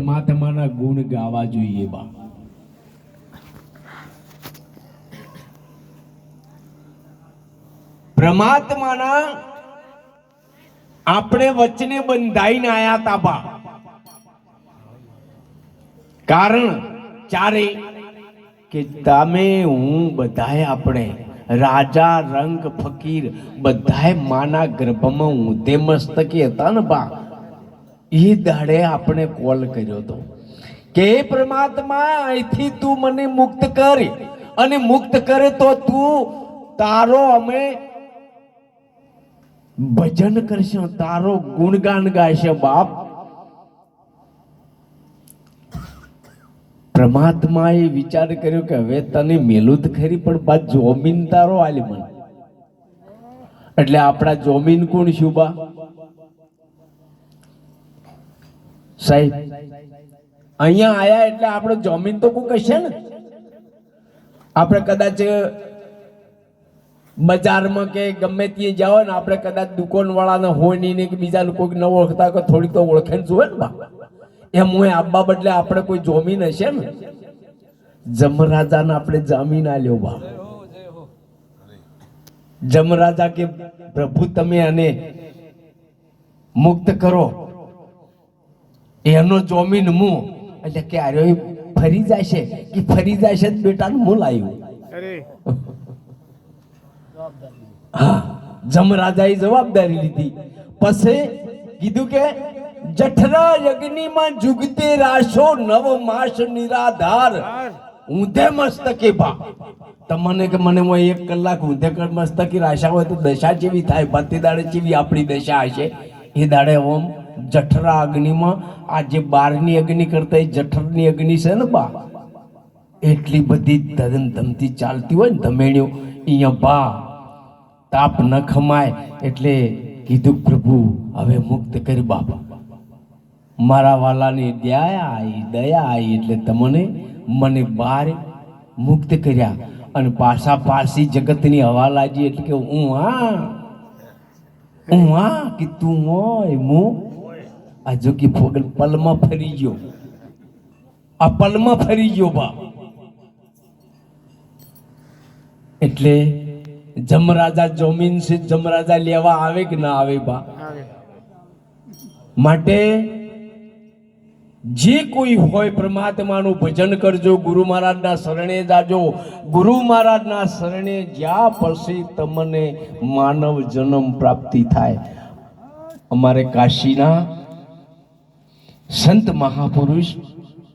પરમાત્માના ગુણ ગાવા જોઈએ બા. પરમાત્માના આપણે વચને બંધાઈને આયા તા બા. કારણ ચારે કે તમે હું બધાએ આપણે રાજા, રંગ, ફકીર બધાએ માના ગર્ભમાં ઊંધે મસ્તકી હતા ને બા. એ દાડે આપણે કોલ કર્યો હતો કે પરમાત્મા, અહીંથી તું મને મુક્ત કરી. અને મુક્ત કરે તો તું તારો અમે ભજન કરશું. તારો ગુણગાન ગાશે બાપ. પરમાત્માએ વિચાર કર્યો કે હવે તને મેલું જ ખરી, પણ બાદ જોમીન તારો આલી મને. એટલે આપણા જોમીન કોણ શું બા સાહેબ, અહીંયા આયા એટલે આપણે જમીન તો કોઈ કહેશે ને? આપણે કદાચ બજારમાં કે ગમે તે જાઓ ને, આપણે કદાચ દુકાન વાળાને હોય નહીં કે બીજા લોકો ન ઓળખતા કે થોડીક તો ઓળખે જોવે ને બા. એમ હું આબા બદલે આપણે કોઈ જમીન હશે ને? જમરાજાને આપણે જામીન આલ્યો બા. જમરાજા કે પ્રભુ તમે આને મુક્ત કરો. એનો જોમીન હું એટલે કે અરે એ ફરી જશે કે ફરી જશે બેટાનું મૂળ આવ્યું હા જમરાજાએ જવાબદારી લીધી. પછી કીધું કે જઠરા યજ્ઞમાં જુગતે રાશો નવ માસ નિરાધાર. ઊંધે મસ્તકે બા તમને કે મને હું એક કલાક ઊંધે મસ્તકી રાશા હોય તો દશા જેવી થાય બત્તી દાડે જેવી આપણી દશા હશે. એ દાડે ઓમ જઠરા અગ્નિમાં આ જે બારની અગ્નિ કરતા એ જઠરની અગ્નિ છે ને બા? એટલી બધી ધન ધમતી ચાલતી હોય ને ધમેણ્યો અહીંયા બા, તાપ ન ખમાય એટલે કીધું, પ્રભુ, હવે મુક્ત કરી બાપા. મારા વાલાની દયા આવી દયા આવી એટલે તમને, મને બાર મુક્ત કર્યા. અને પાછા પારસી જગતની હવા લાગી એટલે કે હું આ હું આ કે તું હોય, હું આ જો કે ફોગલ પલમાં ફરી ગયો. આ પલમાં ફરી ગયો બા. એટલે જમરાજા જમીન છે જમરાજા લેવા આવે કે ના આવે બા? માટે જે કોઈ હોય પરમાત્માનું ભજન કરજો ગુરુ મહારાજના શરણે જાજો. ગુરુ મહારાજના શરણે જ્યાં પછી તમને માનવ જન્મ પ્રાપ્તિ થાય. અમારે કાશીના સંત મહાપુરુષ